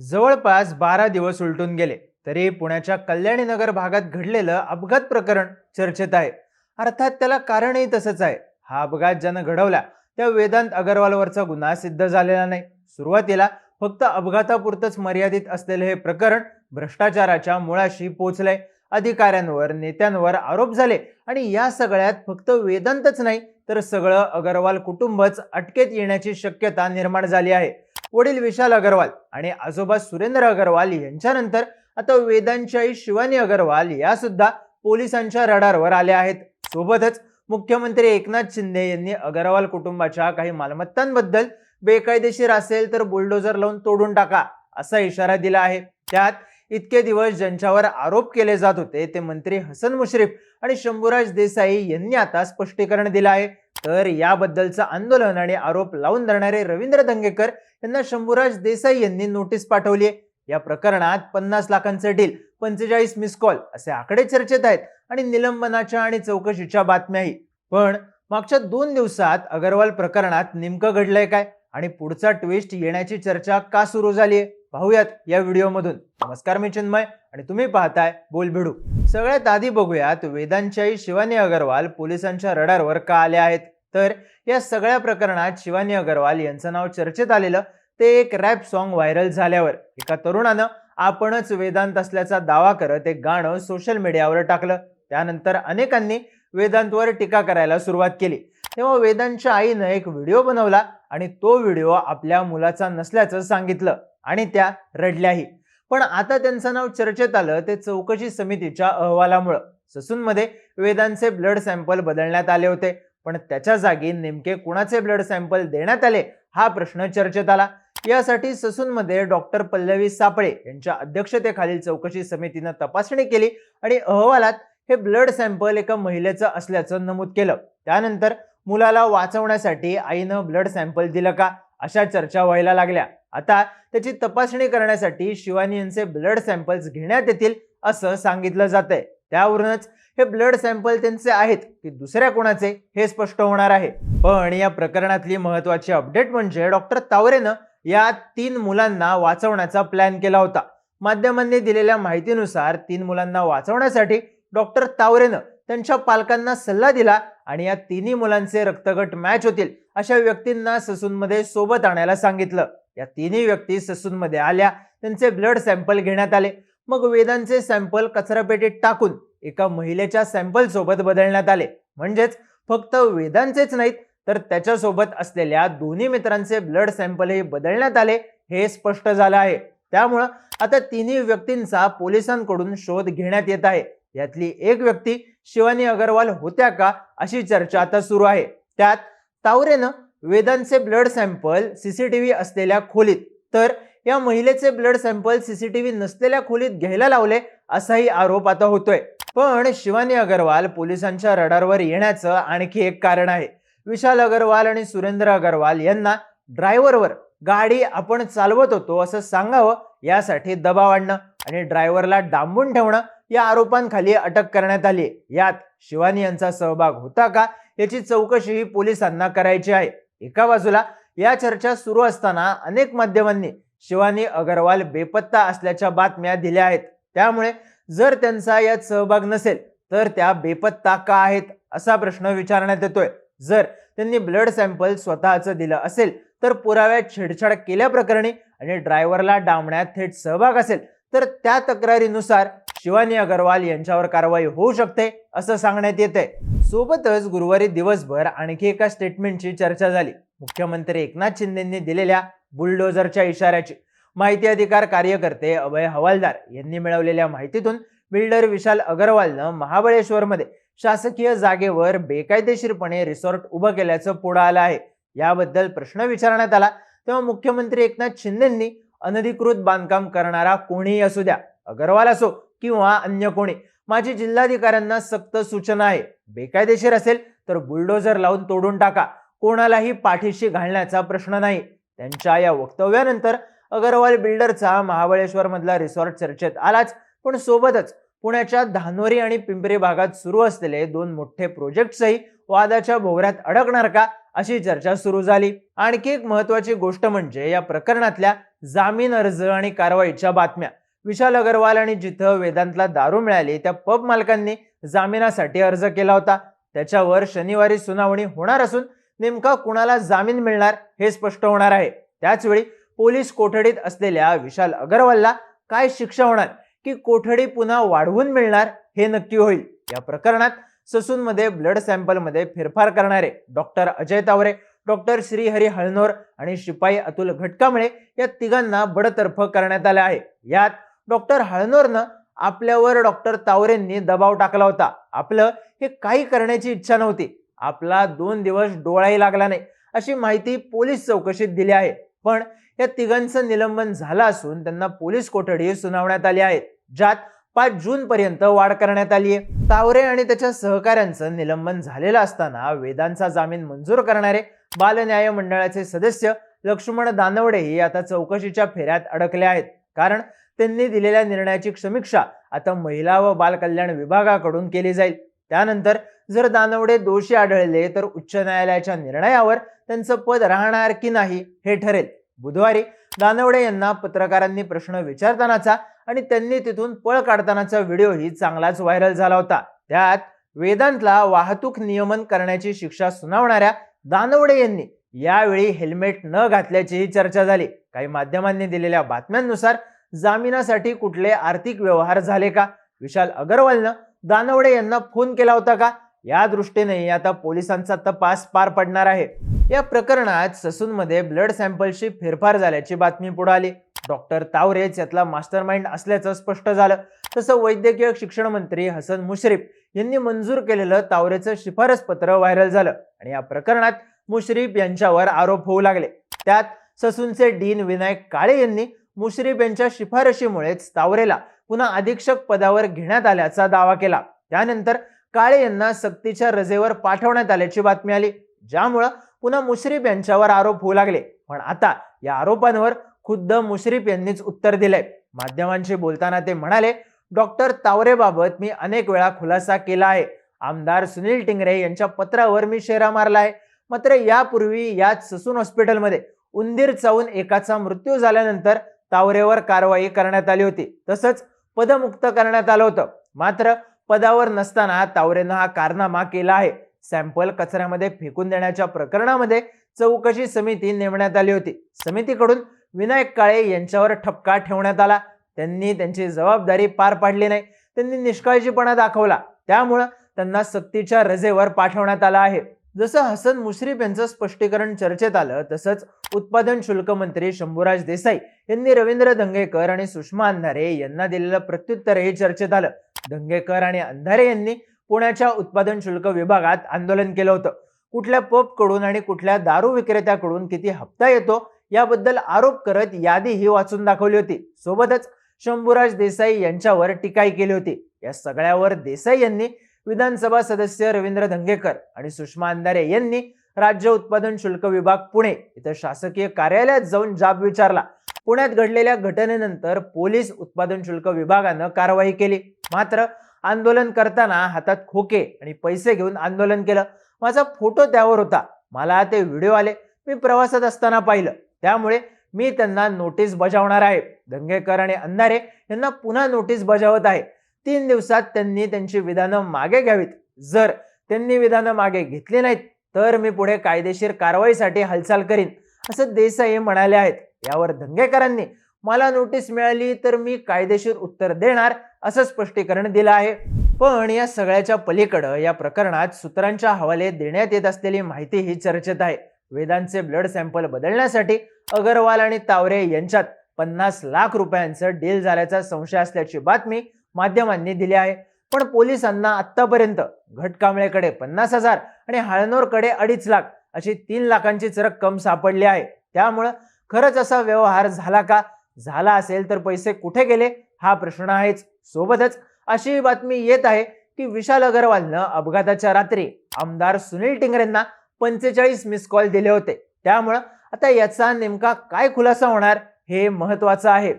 जवळपास बारा दिवस उलटून गेले. तरी पुण्याच्या कल्याणी नगर भागात घडलेलं अपघात प्रकरण चर्चेत आहे. अर्थात त्याला कारणही तसंच आहे. हा अपघात ज्यानं घडवला त्या वेदांत अगरवालवरचा गुन्हा सिद्ध झालेला नाही. सुरुवातीला फक्त अपघातापुरतच मर्यादित असलेले हे प्रकरण भ्रष्टाचाराच्या मुळाशी पोचलंय. अधिकाऱ्यांवर नेत्यांवर आरोप झाले आणि या सगळ्यात फक्त वेदांतच नाही तर सगळं अगरवाल कुटुंबच अटकेत येण्याची शक्यता निर्माण झाली आहे. वडील विशाल अगरवाल आणि आजोबा सुरेंद्र अगरवाल यांच्यानंतर आता वेदांची आई शिवानी अगरवाल या सुद्धा पोलिसांच्या रडारवर आल्या आहेत. सोबतच मुख्यमंत्री एकनाथ शिंदे यांनी अगरवाल कुटुंबाच्या काही मालमत्तांबद्दल बेकायदेशीर असेल तर बुलडोजर लावून तोडून टाका असा इशारा दिला आहे. त्यात इतके दिवस ज्यांच्यावर आरोप केले जात होते ते मंत्री हसन मुश्रीफ आणि शंभूराज देसाई यांनी आता स्पष्टीकरण दिलं आहे. तर याबद्दलचं आंदोलन आणि आरोप लावून धरणारे रवींद्र दंगेकर यांना शंभूराज देसाई यांनी नोटीस पाठवली आहे. या प्रकरणात पन्नास लाखांचं डील पंचेचाळीस मिस कॉल असे आकडे चर्चेत आहेत आणि निलंबनाच्या आणि चौकशीच्या बातम्याही. पण मागच्या दोन दिवसात अगरवाल प्रकरणात नेमकं घडलंय काय? आणि पुढचा ट्विस्ट येण्याची चर्चा का सुरू झाली आहे? पाहूयात या व्हिडिओमधून. नमस्कार मी चिन्मय आणि तुम्ही पाहताय बोल भिडू सगळ्यात आधी बघूयात वेदांच्याही शिवानी अगरवाल पोलिसांच्या रडारवर का आल्या आहेत? तर या सगळ्या प्रकरणात शिवानी अगरवाल यांचं नाव चर्चेत आलेलं ते एक रॅप सॉन्ग व्हायरल झाल्यावर एका तरुणानं आपणच वेदांत असल्याचा दावा करत एक गाणं सोशल मीडियावर टाकलं. त्यानंतर अनेकांनी वेदांतवर टीका करायला सुरुवात केली. तेव्हा वेदांतच्या आईनं एक व्हिडिओ बनवला आणि तो व्हिडिओ आपल्या मुलाचा नसल्याचं सांगितलं आणि त्या रडल्याही. पण आता त्यांचं नाव चर्चेत आलं ते चौकशी समितीच्या अहवालामुळं. ससूनमध्ये वेदांचे ब्लड सॅम्पल बदलण्यात आले होते. पण त्याच्या जागी नेमके कुणाचे ब्लड सॅम्पल देण्यात आले हा प्रश्न चर्चेत आला. यासाठी ससूनमध्ये डॉक्टर पल्लवी सापळे यांच्या अध्यक्षतेखालील चौकशी समितीनं तपासणी केली आणि अहवालात हे ब्लड सॅम्पल एका महिलेचं असल्याचं नमूद केलं. त्यानंतर मुलाला वाचवण्यासाठी आईनं ब्लड सॅम्पल दिलं का अशा चर्चा व्हायला लागल्या. आता त्याची तपासणी करण्यासाठी शिवानी यांचे ब्लड सॅम्पल्स घेण्यात येतील असं सांगितलं जात आहे त्यावरूनच हे ब्लड सॅम्पल त्यांचे आहेत की दुसऱ्या कोणाचे हे स्पष्ट होणार आहे. पण या प्रकरणातली महत्वाची अपडेट म्हणजे डॉक्टर तावरेनं या तीन मुलांना वाचवण्याचा प्लॅन केला होता. माध्यमांनी दिलेल्या माहितीनुसार तीन मुलांना वाचवण्यासाठी डॉक्टर तावरेनं त्यांच्या पालकांना सल्ला दिला आणि या तिन्ही मुलांचे रक्तगट मॅच होतील अशा व्यक्तींना ससूनमध्ये सोबत आणायला सांगितलं. या तिन्ही व्यक्ती ससूनमध्ये आल्या त्यांचे ब्लड सॅम्पल घेण्यात आले. मग वेदांचे सॅम्पल कचरापेटीत टाकून एका महिलेच्या सॅम्पल सोबत बदलण्यात आले. म्हणजेच फक्त वेदांचेच नाहीत तर त्याच्यासोबत असलेल्या दोन्ही मित्रांचे ब्लड सॅम्पलही बदलण्यात आले हे स्पष्ट झालं आहे. त्यामुळं आता तिन्ही व्यक्तींचा पोलिसांकडून शोध घेण्यात येत आहे. यातली एक व्यक्ती शिवानी अगरवाल होत्या का अशी चर्चा आता सुरू आहे. त्यात तावरेनं वेदांचे ब्लड सॅम्पल सीसीटीव्ही असलेल्या खोलीत तर या महिलेचे ब्लड सॅम्पल सीसीटीव्ही नसलेल्या खोलीत घ्यायला लावले असाही आरोप आता होतोय. पण शिवानी अगरवाल पोलिसांच्या रडारवर येण्याचं आणखी एक कारण आहे. विशाल अगरवाल आणि सुरेंद्र अगरवाल यांना ड्रायव्हरवर गाडी आपण चालवत होतो असं सांगावं यासाठी दबाव आणणं आणि ड्रायव्हरला डांबून ठेवणं या आरोपांखाली अटक करण्यात आली यात शिवानी यांचा सहभाग होता का याची चौकशीही पोलिसांना करायची आहे. एका बाजूला या चर्चा सुरू असताना अनेक माध्यमांनी शिवानी अगरवाल बेपत्ता असल्याच्या बातम्या दिल्या आहेत. त्यामुळे जर त्यांचा यात सहभाग नसेल तर त्या बेपत्ता का आहेत असा प्रश्न विचारण्यात येतोय. जर त्यांनी ब्लड सॅम्पल स्वतःचं दिलं असेल तर पुराव्यात छेडछाड केल्याप्रकरणी आणि ड्रायव्हरला डांबण्यात थेट सहभाग असेल तर त्या तक्रारीनुसार शिवानी अगरवाल यांच्यावर कारवाई होऊ शकते असं सांगण्यात येते सोबतच गुरुवारी दिवसभर आणखी एका स्टेटमेंटची चर्चा झाली. मुख्यमंत्री एकनाथ शिंदेंनी दिलेल्या बुलडोझरच्या इशाऱ्याची. माहिती अधिकार कार्यकर्ते अभय हवालदार यांनी मिळवलेल्या माहितीतून बिल्डर विशाल अगरवालनं महाबळेश्वरमध्ये शासकीय जागेवर बेकायदेशीरपणे रिसॉर्ट उभं केल्याचं पुढं आलं आहे. याबद्दल प्रश्न विचारण्यात आला. तेव्हा मुख्यमंत्री एकनाथ शिंदेंनी अनधिकृत बांधकाम करणारा कोणीही असू द्या अगरवाल असो किंवा अन्य कोणी माझी जिल्हाधिकाऱ्यांना सक्त सूचना आहे. बेकायदेशीर असेल तर बुलडोझर लावून तोडून टाका. कोणालाही पाठीशी घालण्याचा प्रश्न नाही. त्यांच्या या वक्तव्यानंतर अगरवाल बिल्डरचा महाबळेश्वर मधला रिसॉर्ट चर्चेत आलाच. पण सोबतच पुण्याच्या धानोरी आणि पिंपरी भागात सुरू असलेले दोन मोठे प्रोजेक्ट्सही वादाच्या भोवऱ्यात अडकणार का अशी चर्चा सुरू झाली. आणखी एक महत्वाची गोष्ट म्हणजे या प्रकरणातल्या जामीन अर्ज आणि कारवाईच्या बातम्या. विशाल अगरवाल आणि जिथं वेदांतला दारू मिळाली त्या पब मालकांनी जामिनासाठी अर्ज केला होता. त्याच्यावर शनिवारी सुनावणी होणार असून नेमका कुणाला जामीन मिळणार हे स्पष्ट होणार आहे. त्याचवेळी पोलीस कोठडीत असलेल्या विशाल अगरवालला काय शिक्षा होणार? की कोठडी पुन्हा वाढवून मिळणार? हे नक्की होईल. या प्रकरणात ससूनमध्ये ब्लड सॅम्पलमध्ये फेरफार करणारे डॉक्टर अजय तावरे डॉक्टर श्रीहरी हळनोर आणि शिपाई अतुल घटकामळे या तिघांना बडतर्फ करण्यात आले आहे. यात डॉक्टर हळनोरनं आपल्यावर डॉक्टर तावरेंनी दबाव टाकला होता. आपलं हे काही करण्याची इच्छा नव्हती. आपला दोन दिवस डोळाही लागला नाही. अशी माहिती पोलीस चौकशीत दिली आहे. पण या तिघांचं निलंबन झालं असून त्यांना पोलीस कोठडी सुनावण्यात आली आहे ज्यात पाच जून पर्यंत वाढ करण्यात आली आहे. तावरे आणि त्याच्या सहकाऱ्यांचं निलंबन झालेलं असताना वेदांचा जामीन मंजूर करणारे बाल न्याय मंडळाचे सदस्य लक्ष्मण दानवडेही आता चौकशीच्या फेऱ्यात अडकले आहेत. कारण त्यांनी दिलेल्या निर्णयाची समीक्षा आता महिला व बाल कल्याण विभागाकडून केली जाईल. त्यानंतर जर दानवडे दोषी आढळले तर उच्च न्यायालयाच्या निर्णयावर त्यांचं पद राहणार की नाही हे ठरेल. बुधवारी दानवडे यांना पत्रकारांनी प्रश्न विचारतानाचा आणि त्यांनी तिथून पळ काढतानाचा व्हिडिओही चांगलाच व्हायरल झाला होता. त्यात वेदांतला वाहतूक नियमन करण्याची शिक्षा सुनावणाऱ्या दानवडे यांनी यावेळी हेल्मेट न घातल्याचीही चर्चा झाली. काही माध्यमांनी दिलेल्या बातम्यांनुसार जामिनासाठी कुठले आर्थिक व्यवहार झाले का? विशाल अगरवालनं दानवडे यांना फोन केला होता का? या दृष्टीने आता पोलिसांचा तपास पार पडणार आहे. या प्रकरणात ससूनमध्ये ब्लड सॅम्पलशी फेरफार झाल्याची बातमी पुढे आली. डॉक्टर तावरेच यातला मास्टर माइंड असल्याचं स्पष्ट झालं. तसं वैद्यकीय शिक्षण मंत्री हसन मुश्रीफ यांनी मंजूर केलेलं तावरेचं शिफारस पत्र व्हायरल झालं आणि या प्रकरणात मुश्रीफ यांच्यावर आरोप होऊ लागले. त्यात ससूनचे डीन विनायक काळे यांनी मुश्रीफ यांच्या शिफारशीमुळेच तावरेला पुन्हा अधीक्षक पदावर घेण्यात आल्याचा दावा केला. त्यानंतर काळे यांना सक्तीच्या रजेवर पाठवण्यात आल्याची बातमी आली. ज्यामुळं पुन्हा मुश्रीफ यांच्यावर आरोप होऊ लागले. पण आता या आरोपांवर खुद्द मुश्रीफ यांनीच उत्तर दिलंय. माध्यमांशी बोलताना ते म्हणाले डॉक्टर तावरेबाबत मी अनेक वेळा खुलासा केला आहे. आमदार सुनील टिंगरे यांच्या पत्रावर मी शेरा मारला आहे मात्र यापूर्वी याच ससून हॉस्पिटलमध्ये उंदीर चावून एकाचा मृत्यू झाल्यानंतर तावरेवर कारवाई करण्यात आली होती. तसंच पदमुक्त करण्यात आलं होतं. मात्र पदावर नसताना तावरेनं हा कारनामा केला आहे. सॅम्पल कचऱ्यामध्ये फेकून देण्याच्या प्रकरणामध्ये चौकशी समिती नेमण्यात आली होती. समितीकडून विनायक काळे यांच्यावर ठपका ठेवण्यात आला. त्यांनी त्यांची जबाबदारी पार पाडली नाही. त्यांनी निष्काळजीपणा दाखवला. त्यामुळं त्यांना सक्तीच्या रजेवर पाठवण्यात आलं आहे. जसं हसन मुश्रीफ यांचं स्पष्टीकरण चर्चेत आलं तसंच उत्पादन शुल्क मंत्री शंभूराज देसाई यांनी रवींद्र दंगेकर आणि सुषमा अंधारे यांना दिलेलं प्रत्युत्तरही चर्चेत आलं. दंगेकर आणि अंधारे यांनी पुण्याच्या उत्पादन शुल्क विभागात आंदोलन केलं होतं. कुठल्या पबकडून आणि कुठल्या दारू विक्रेत्याकडून किती हप्ता येतो याबद्दल आरोप करत यादी ही वाचून दाखवली होती. सोबतच शंभूराज देसाई यांच्यावर टीकाही केली होती. या सगळ्यावर देसाई यांनी विधानसभा सदस्य रवींद्र धंगेकर आणि सुषमा अंधारे यांनी राज्य उत्पादन शुल्क विभाग पुणे इथं शासकीय कार्यालयात जाऊन जाब विचारला. पुण्यात घडलेल्या घटनेनंतर पोलीस उत्पादन शुल्क विभागानं कारवाई केली. मात्र आंदोलन करताना हातात खोके आणि पैसे घेऊन आंदोलन केलं. माझा फोटो त्यावर होता. मला ते व्हिडिओ आले. मी प्रवासात असताना पाहिलं. त्यामुळे मी त्यांना नोटीस बजावणार आहे. दंगेकर आणि अंधारे यांना पुन्हा नोटीस बजावत आहे. तीन दिवसात त्यांनी त्यांची विधानं मागे घ्यावीत. जर त्यांनी विधानं मागे घेतली नाहीत तर मी पुढे कायदेशीर कारवाईसाठी हालचाल करीन. असं देसाई म्हणाले आहेत. यावर दंगेकरांनी मला नोटीस मिळाली तर मी कायदेशीर उत्तर देणार असं स्पष्टीकरण दिलं आहे. पण या सगळ्याच्या पलीकडं या प्रकरणात सूत्रांच्या हवाले देण्यात येत असलेली माहिती ही चर्चेत आहे. वेदांचे ब्लड सॅम्पल बदलण्यासाठी अगरवाल आणि तावरे यांच्यात पन्नास लाख रुपयांचं डील झाल्याचा संशय असल्याची बातमी माध्यमांनी दिली आहे. पण पोलिसांना आतापर्यंत घटकांबळेकडे पन्नास हजार आणि हाळनोरकडे अडीच लाख अशी तीन लाखांचीच रक्कम सापडली आहे. त्यामुळं खरंच असा व्यवहार झाला का? झाला असेल तर पैसे कुठे गेले? हा प्रश्न आहेच. सोबतच अशी बातमी येत आहे की विशाल अगरवालनं अपघाताच्या रात्री आमदार सुनील टिंगरेंना पंचेचाळीस मिस कॉल दिले होते. त्यामुळं आता याचा नेमका काय खुलासा होणार हे महत्वाचं आहे.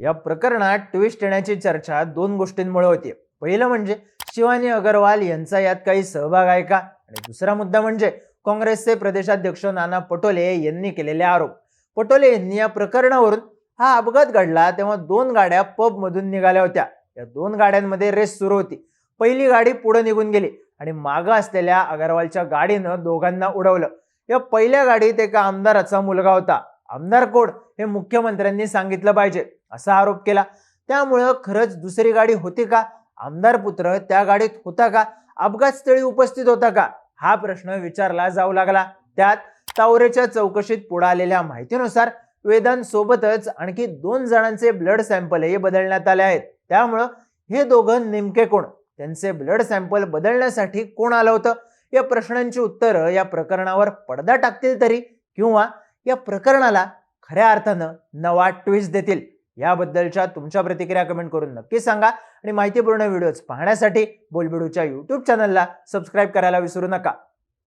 या प्रकरणात ट्विस्ट येण्याची चर्चा दोन गोष्टींमुळे होती पहिलं म्हणजे शिवानी अगरवाल यांचा यात काही सहभाग आहे का? आणि दुसरा मुद्दा म्हणजे काँग्रेसचे प्रदेशाध्यक्ष नाना पटोले यांनी केलेले आरोप. पटोले यांनी या प्रकरणावरून हा अपघात घडला तेव्हा दोन गाड्या पबमधून निघाल्या होत्या. या दोन गाड्यांमध्ये रेस सुरू होती. पहिली गाडी पुढे निघून गेली आणि मागं असलेल्या अगरवालच्या गाडीनं दोघांना उडवलं. या पहिल्या गाडीत एका आमदाराचा मुलगा होता. आमदार कोण हे मुख्यमंत्र्यांनी सांगितलं पाहिजे असा आरोप केला. त्यामुळं खरंच दुसरी गाडी होती का? आमदार पुत्र त्या गाडीत होता का? अपघातस्थळी उपस्थित होता का? हा प्रश्न विचारला जाऊ लागला. त्यात तावरेच्या चौकशीत पुढे आलेल्या माहितीनुसार वेदांत सोबतच आणखी दोन जणांचे ब्लड सॅम्पलही बदलण्यात आले आहेत. त्यामुळं हे दोघं नेमके कोण? त्यांचे ब्लड सॅम्पल बदलण्यासाठी कोण आलं होतं? या प्रश्नांची उत्तरं या प्रकरणावर पडदा टाकतील तरी किंवा या प्रकरणाला खऱ्या अर्थानं नवा ट्विस्ट देतील. याबद्दलच्या तुमच्या प्रतिक्रिया कमेंट करून नक्की सांगा. आणि माहितीपूर्ण व्हिडिओज पाहण्यासाठी बोलबिडूच्या यूट्यूब चॅनलला सबस्क्राईब करायला विसरू नका.